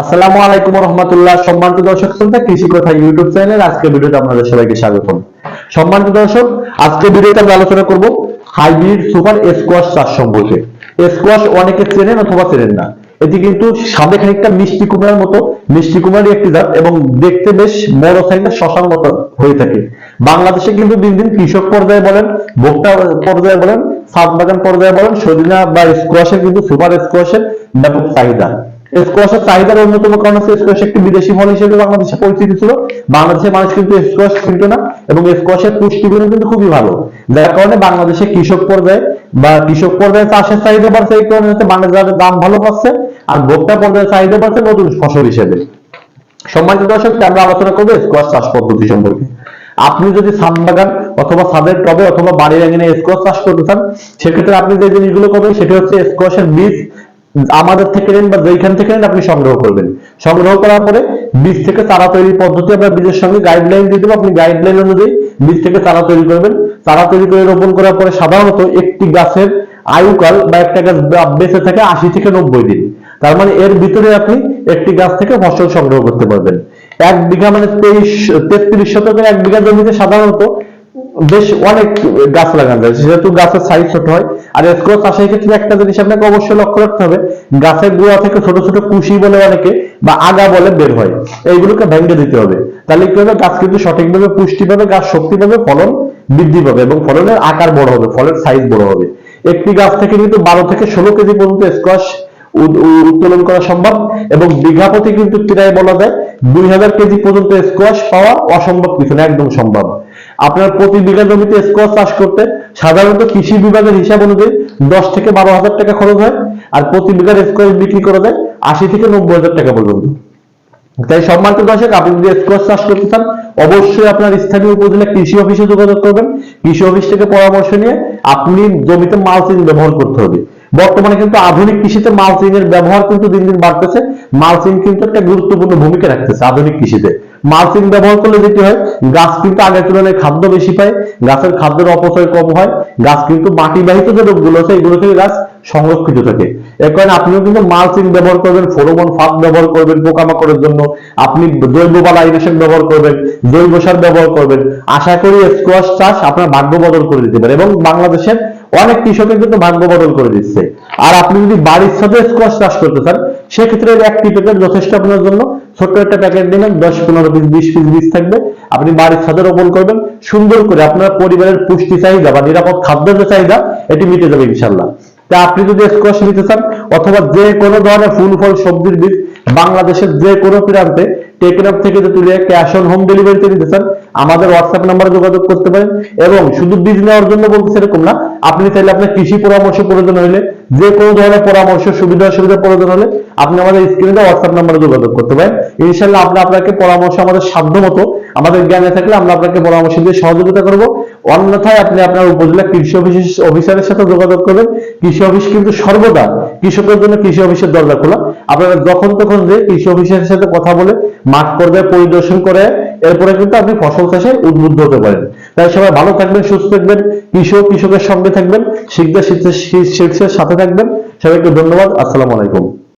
আসসালামু আলাইকুম রহমতুল্লাহ। সম্মানিত দর্শক শ্রোতা কৃষি কথা ইউটিউব চ্যানেল। আজকে ভিডিওতে আপনাদের সবাইকে স্বাগতম। সম্মানিত দর্শক, আজকে ভিডিওতে আমরা আলোচনা করব হাইব্রিড সুপার স্কোয়াশ চাষ সম্পর্কে। স্কোয়াশ অনেকে চেনেন অথবা চেনেন না। এটি কিন্তু সামনে খানিকটা মিষ্টি কুমড়ার মতো, মিষ্টি কুমড়ারই একটি জাত এবং দেখতে বেশ বড় সাইজের শশার মতো হয়ে থাকে। বাংলাদেশে কিন্তু দিন দিন কৃষক পর্যায়ে বলেন, ভোক্তা পর্যায়ে বলেন সাত বাগান পর্যায়ে বলেন সদিনা বা স্কোয়াশের কিন্তু সুপার স্কোয়াশের ব্যাপক চাহিদা। স্কোয়াশের চাহিদার অন্যতম কারণ হচ্ছে স্কোয়াশ একটি বিদেশি ফল হিসেবে বাংলাদেশে পরিচিতি ছিল। বাংলাদেশের মানুষ কিন্তু স্কোয়াশ কিনত না এবং স্কোয়াশের পুষ্টিগুণ কিন্তু খুবই ভালো। যার কারণে বাংলাদেশে কৃষক পর্যায়ে বা কৃষক পর্যায়ে চাষের চাহিদা বাড়ছে, এই কারণে হচ্ছে বাংলাদেশের দাম ভালো পাচ্ছে আর ভোক্তা পর্যায়ে চাহিদা বাড়ছে নতুন ফসল হিসেবে। সম্মানিত দর্শক আমরা আলোচনা করব স্কোয়াশ চাষ পদ্ধতি সম্পর্কে। আপনি যদি ছাদ বাগান অথবা ছাদের টবে অথবা বাড়ির আঙিনে স্কোয়াশ চাষ করতে চান, সেক্ষেত্রে আপনি যে জিনিসগুলো করবেন, সেটা হচ্ছে স্কোয়াশের বীজ আমাদের থেকে নেন বা যেখান থেকে নেন আপনি সংগ্রহ করবেন। সংগ্রহ করার পরে বীজ থেকে চারা তৈরির পদ্ধতি আমরা বীজের সঙ্গে গাইডলাইন দিয়ে দেবো। আপনি গাইডলাইন অনুযায়ী বীজ থেকে চারা তৈরি করবেন। চারা তৈরি করে রোপণ করার পরে সাধারণত একটি গাছের আয়ুকাল বা একটা গাছ বেঁচে থাকে আশি থেকে নব্বই দিন। তার মানে এর ভিতরে আপনি একটি গাছ থেকে ফসল সংগ্রহ করতে পারবেন। এক বিঘা মানে তেইশ, তেত্রিশ শতকের এক বিঘা জমিতে সাধারণত বেশ অনেক গাছ লাগানো যায়। যেহেতু গাছের সাইজ ছোট হয়, আর স্কোয়াশ চাষের ক্ষেত্রে একটা জিনিস আপনাকে অবশ্যই লক্ষ্য রাখতে হবে, গাছের গোড়া থেকে ছোট ছোট কুশি বলে অনেকে বা আগা বলে বের হয়। এইগুলোকে ভেঙে দিতে হবে। তাহলে কি হবে? গাছ কিন্তু সঠিকভাবে পুষ্টি পাবে গাছ শক্তি পাবে ফলন বৃদ্ধি পাবে এবং ফলনের আকার বড় হবে, ফলের সাইজ বড় হবে। একটি গাছ থেকে কিন্তু বারো থেকে ষোলো কেজি পর্যন্ত স্কোয়াশ উত্তোলন করা সম্ভব এবং বিঘা প্রতি কিন্তু প্রায় বলা যায়, দুই হাজার কেজি পর্যন্ত স্কোয়াশ পাওয়া অসম্ভব কিছু না, একদম সম্ভব। আপনার প্রতি বিঘা জমিতে স্কোয়াশ চাষ করতে সাধারণত কৃষি বিভাগের হিসাব অনুযায়ী দশ থেকে বারো হাজার টাকা খরচ হয় আর প্রতি বিঘার স্কোয়াশ বিক্রি করা যায় আশি থেকে নব্বই হাজার টাকা পর্যন্ত। তাই সম্মানিত দর্শক, আপনি যদি স্কোয়াশ চাষ করতে চান, অবশ্যই আপনার স্থানীয় উপজেলা কৃষি অফিসে যোগাযোগ করবেন। কৃষি অফিস থেকে পরামর্শ নিয়ে আপনি জমিতে মালচিং ব্যবহার করতে হবে। বর্তমানে কিন্তু আধুনিক কৃষিতে মালচিং এর ব্যবহার কিন্তু দিন দিন বাড়তেছে। মালচিং কিন্তু একটা গুরুত্বপূর্ণ ভূমিকা রাখতেছে আধুনিক কৃষিতে। মালচিং ব্যবহার করলে যেটি হয়, গাছ কিন্তু আগের তুলনায় খাদ্য বেশি পায়, গাছের খাদ্যের অপচয় কম হয়, গাছ কিন্তু মাটিবাহিত যে রোগগুলো আছে, এগুলো থেকে গাছ সংরক্ষিত থাকে। এর কারণে আপনিও কিন্তু মালচিং ব্যবহার করবেন, ফোরোমন ফাঁদ ব্যবহার করবেন পোকামাকড়ের জন্য, আপনি জৈব বালাইনাশক ব্যবহার করবেন, জৈব সার ব্যবহার করবেন। আশা করি স্কোয়াশ চাষ আপনার ভাগ্য বদল করে দিতে পারে এবং বাংলাদেশের অনেক কৃষকের কিন্তু ভাগ্য বদল করে দিচ্ছে। আর আপনি যদি বাড়ির সাথে স্কোয়াশ চাষ করতে চান, সেক্ষেত্রে একটি প্যাকেট যথেষ্ট আপনার জন্য। ছোট্ট একটা প্যাকেট নিলেন দশ, পনেরো পিস বিশ পিস বীজ থাকবে। আপনি বাড়ির ছাদে রোপণ করবেন, সুন্দর করে আপনার পরিবারের পুষ্টি চাহিদা বা নিরাপদ খাদ্য যে চাহিদা, এটি মিটে যাবে ইনশাল্লাহ তা আপনি যদি স্কোয়াশ নিতে চান, অথবা যে কোনো ধরনের ফুল, ফল, সবজির বীজ বাংলাদেশের যে কোনো প্রান্তে টেকনাফ থেকে যে তুলে ক্যাশ অন হোম ডেলিভারিতে নিতে চান আমাদের হোয়াটসঅ্যাপ নাম্বারে যোগাযোগ করতে পারেন এবং শুধু বীজ নেওয়ার জন্য বলতে সেরকম না। আপনি চাইলে আপনার কৃষি পরামর্শ প্রয়োজন হলে যে কোনো ধরনের পরামর্শ, সুবিধা অসুবিধা প্রয়োজন হলে আপনি আমাদের স্ক্রিনে হোয়াটসঅ্যাপ নাম্বারে যোগাযোগ করতে পারেন। ইনশাল্লাহ আমরা আপনাকে পরামর্শ আমাদের সাধ্য মতো, আমাদের জ্ঞানে থাকলে আমরা আপনাকে পরামর্শ দিয়ে সহযোগিতা করব। অন্যথায় আপনি আপনার উপজেলা কৃষি অফিস অফিসারের সাথে যোগাযোগ করবেন। কৃষি অফিস কিন্তু সর্বদা কৃষকের জন্য কৃষি অফিসের দরজা খোলা। আপনারা যখন তখন যে কৃষি অফিসের সাথে কথা বলে, মাঠ পর্যায়ে পরিদর্শন করে এরপরে কিন্তু আপনি ফসল চাষে উদ্বুদ্ধ হতে পারেন। তাই সবাই ভালো থাকবেন, সুস্থ থাকবেন, কৃষক, কৃষকের সঙ্গে থাকবেন শিক্ষা শীর্ষের সাথে থাকবেন। সবাইকে ধন্যবাদ, আসসালামু আলাইকুম।